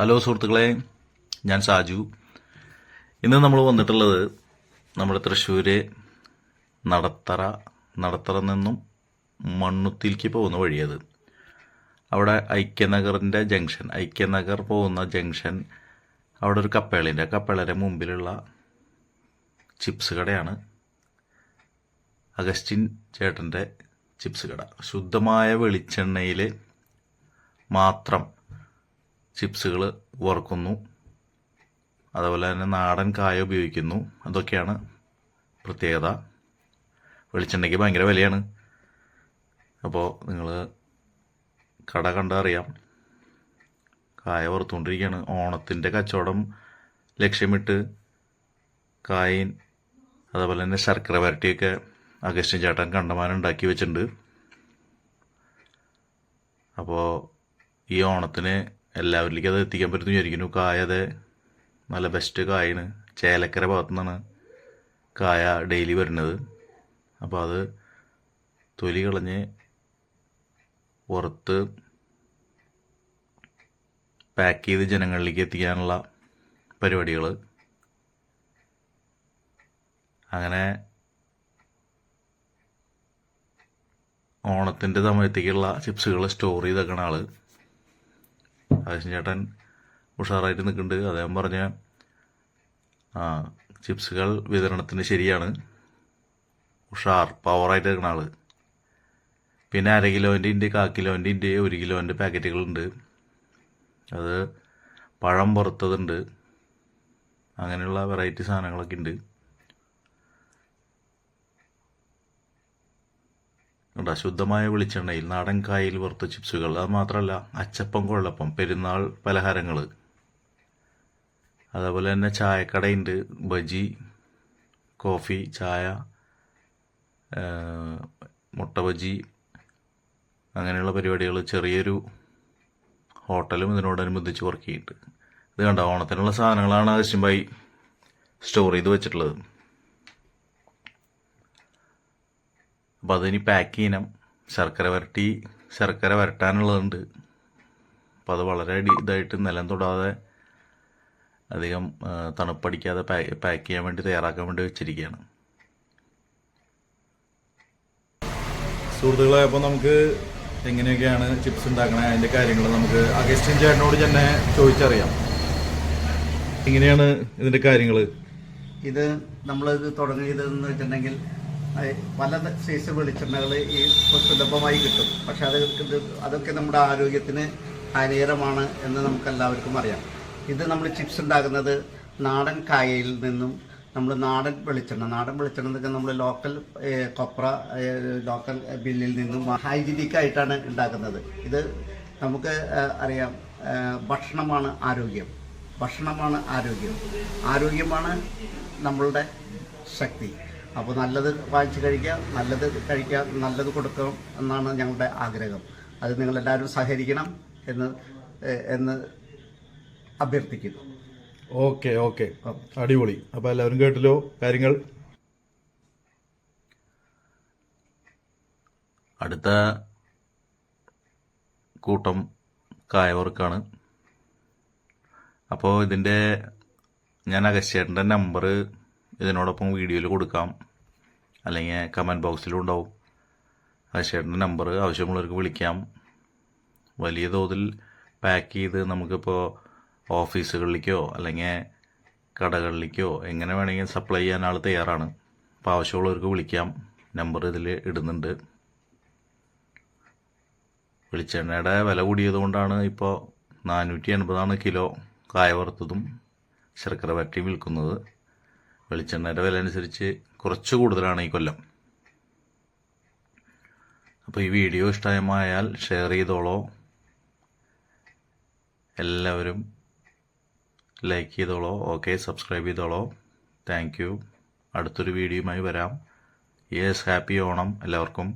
Hello സുഹൃത്തുക്കളെ ഞാൻ സാജു. ഇന്ന് നമ്മൾ വന്നിട്ടുള്ളത് നമ്മുടെ തൃശ്ശൂര് നടത്തറ നടത്തറ നിന്നും മണ്ണുത്തിലേക്ക് പോകുന്ന വഴിയത്. അവിടെ ഐക്യനഗറിന്റെ ജംഗ്ഷൻ ഐക്യനഗർ പോകുന്ന ജംഗ്ഷൻ അവിടെ ഒരു കപ്പേളിന്റെ കപ്പേളയുടെ മുമ്പിലുള്ള ചിപ്സ് കടയാണ്. അഗസ്റ്റിൻ ചേട്ടന്റെ ചിപ്സ് കട. ശുദ്ധമായ വെളിച്ചെണ്ണയിൽ മാത്രം ചിപ്സുകൾ വറുക്കുന്നു. അതുപോലെ തന്നെ നാടൻ കായ ഉപയോഗിക്കുന്നു. അതൊക്കെയാണ് പ്രത്യേകത. വെളിച്ചെണ്ണയ്ക്ക് ഭയങ്കര വിലയാണ്. അപ്പോൾ നിങ്ങൾ കട കണ്ടറിയാം കായ വറുത്തുകൊണ്ടിരിക്കുകയാണ്. ഓണത്തിന്റെ കച്ചവടം ലക്ഷ്യമിട്ട് കായൻ അതുപോലെ തന്നെ ശർക്കര വരട്ടിയൊക്കെ അഗസ്റ്റിൻ ചേട്ടൻ കണ്ടമാനം ഉണ്ടാക്കി വെച്ചിട്ടുണ്ട്. അപ്പോൾ ഈ ഓണത്തിന് എല്ലാവരിലേക്കും അത് എത്തിക്കാൻ പറ്റുമെന്ന് വിചാരിക്കുന്നു. കായ അത് നല്ല ബെസ്റ്റ് കായാണ്. ചേലക്കര ഭാഗത്തു നിന്നാണ് കായ ഡെയിലി വരുന്നത്. അപ്പോൾ അത് തൊലി കളഞ്ഞ് പുറത്ത് പാക്ക് ചെയ്ത് ജനങ്ങളിലേക്ക് എത്തിക്കാനുള്ള പരിപാടികൾ അങ്ങനെ ഓണത്തിന്റെ സമയത്തേക്കുള്ള ചിപ്സുകൾ സ്റ്റോർ ചെയ്തേക്കണ ആൾ. ആകാശൻ ചേട്ടൻ ഉഷാറായിട്ട് നിൽക്കുന്നുണ്ട്. അദ്ദേഹം പറഞ്ഞ ആ ചിപ്സുകൾ വിതരണത്തിന് ശരിയാണ്. ഉഷാർ പവറായിട്ട് നിൽക്കുന്ന ആൾ. പിന്നെ അര കിലോന്റെ ഉണ്ട് കാ കിലോന്റെ ഉണ്ട് ഒരു കിലോന്റെ പാക്കറ്റുകളുണ്ട്. അത് പഴം പുറത്തതുണ്ട് അങ്ങനെയുള്ള വെറൈറ്റി സാധനങ്ങളൊക്കെ ഉണ്ട്. ഉണ്ട് ശുദ്ധമായ വെളിച്ചെണ്ണയിൽ നാടൻ കായയിൽ വറുത്ത ചിപ്സുകൾ അത് മാത്രമല്ല അച്ചപ്പം കൊള്ളപ്പം പെരുന്നാൾ പലഹാരങ്ങൾ അതേപോലെ തന്നെ ചായക്കടയുണ്ട് ബജി കോഫി ചായ മുട്ട ബജി അങ്ങനെയുള്ള പരിപാടികൾ ചെറിയൊരു ഹോട്ടലും ഇതിനോടനുബന്ധിച്ച് വർക്ക് ചെയ്യുന്നുണ്ട് ഇത് കണ്ട ഓണത്തിനുള്ള സാധനങ്ങളാണ് ആവശ്യമായി സ്റ്റോർ ചെയ്ത് വെച്ചിട്ടുള്ളത്. അപ്പോൾ അതിനി പാക്ക് ചെയ്യണം. ശർക്കര വരട്ടി ശർക്കര വരട്ടാനുള്ളതുണ്ട്. അപ്പോൾ അത് വളരെ ഇതായിട്ട് നിലം തൊടാതെ അധികം തണുപ്പടിക്കാതെ പാക്ക് ചെയ്യാൻ വേണ്ടി തയ്യാറാക്കാൻ വേണ്ടി വെച്ചിരിക്കുകയാണ്. സുഹൃത്തുക്കളെ അപ്പോൾ നമുക്ക് എങ്ങനെയൊക്കെയാണ് ചിപ്സ് ഉണ്ടാക്കണേ അതിന്റെ കാര്യങ്ങൾ നമുക്ക് അഗസ്റ്റിൻ ചേട്ടനോട് തന്നെ ചോദിച്ചറിയാം. എങ്ങനെയാണ് ഇതിന്റെ കാര്യങ്ങൾ ഇത് നമ്മളിത് തുടങ്ങിയതെന്ന് വെച്ചിട്ടുണ്ടെങ്കിൽ പല സൈസ് വെളിച്ചെണ്ണകൾ ഈ സുലഭമായി കിട്ടും. പക്ഷെ അത് അതൊക്കെ നമ്മുടെ ആരോഗ്യത്തിന് ഹാനികരമാണ് എന്ന് നമുക്ക് എല്ലാവർക്കും അറിയാം. ഇത് നമ്മൾ ചിപ്സ് ഉണ്ടാക്കുന്നത് നാടൻ കായയിൽ നിന്നും നമ്മൾ നാടൻ വെളിച്ചെണ്ണ. നാടൻ വെളിച്ചെണ്ണ എന്നൊക്കെ നമ്മൾ ലോക്കൽ കൊപ്ര ലോക്കൽ ബില്ലിൽ നിന്നും ഹൈജീനിക് ആയിട്ടാണ് ഉണ്ടാക്കുന്നത്. ഇത് നമുക്ക് അറിയാം ഭക്ഷണമാണ് ആരോഗ്യം. ഭക്ഷണമാണ് ആരോഗ്യം. ആരോഗ്യമാണ് നമ്മളുടെ ശക്തി. അപ്പോൾ നല്ലത് വാങ്ങിച്ച് കഴിക്കുക നല്ലത് കഴിക്കുക നല്ലത് കൊടുക്കണം എന്നാണ് ഞങ്ങളുടെ ആഗ്രഹം. അത് നിങ്ങളെല്ലാവരും സഹകരിക്കണം എന്ന് എന്ന് അഭ്യർത്ഥിക്കുന്നു. Okay okay. അടിപൊളി. അപ്പോൾ എല്ലാവരും കേട്ടല്ലോ കാര്യങ്ങൾ? അടുത്ത കൂട്ടം കായവർക്കാണ്. അപ്പോൾ ഇതിന്റെ ഞാൻ അഗസ്യേട്ടന്റെ നമ്പർ ഇതിനോടൊപ്പം വീഡിയോയിൽ കൊടുക്കാം. അല്ലെങ്കിൽ കമന്റ് ബോക്സിലും ഉണ്ടാവും. അഗസ്യേട്ടന്റെ നമ്പർ ആവശ്യമുള്ളവർക്ക് വിളിക്കാം. വലിയ തോതിൽ പാക്ക് ചെയ്ത് നമുക്കിപ്പോൾ ഓഫീസുകളിലേക്കോ അല്ലെങ്കിൽ കടകളിലേക്കോ എങ്ങനെ വേണമെങ്കിൽ സപ്ലൈ ചെയ്യാൻ ആൾ തയ്യാറാണ്. അപ്പോൾ ആവശ്യമുള്ളവർക്ക് വിളിക്കാം. നമ്പർ ഇതിൽ ഇടുന്നുണ്ട്. വെളിച്ചെണ്ണയുടെ വില കൂടിയതുകൊണ്ടാണ് ഇപ്പോൾ നാനൂറ്റി എൺപതാണ് കിലോ. കായ വറുത്തതും ശർക്കര വരട്ടിയും വിൽക്കുന്നത്. വെളിച്ചെണ്ണയുടെ വില അനുസരിച്ച് കുറച്ച് കൂടുതലാണ് ഈ കൊല്ലം. അപ്പോൾ ഈ വീഡിയോ ഇഷ്ടമായാൽ ഷെയർ ചെയ്തോളോ. എല്ലാവരും ലൈക്ക് ചെയ്തോളോ. Okay subscribe ചെയ്തോളോ. Thank you. അടുത്തൊരു വീഡിയോയുമായി വരാം. യെസ് ഹാപ്പി ഓണം എല്ലാവർക്കും.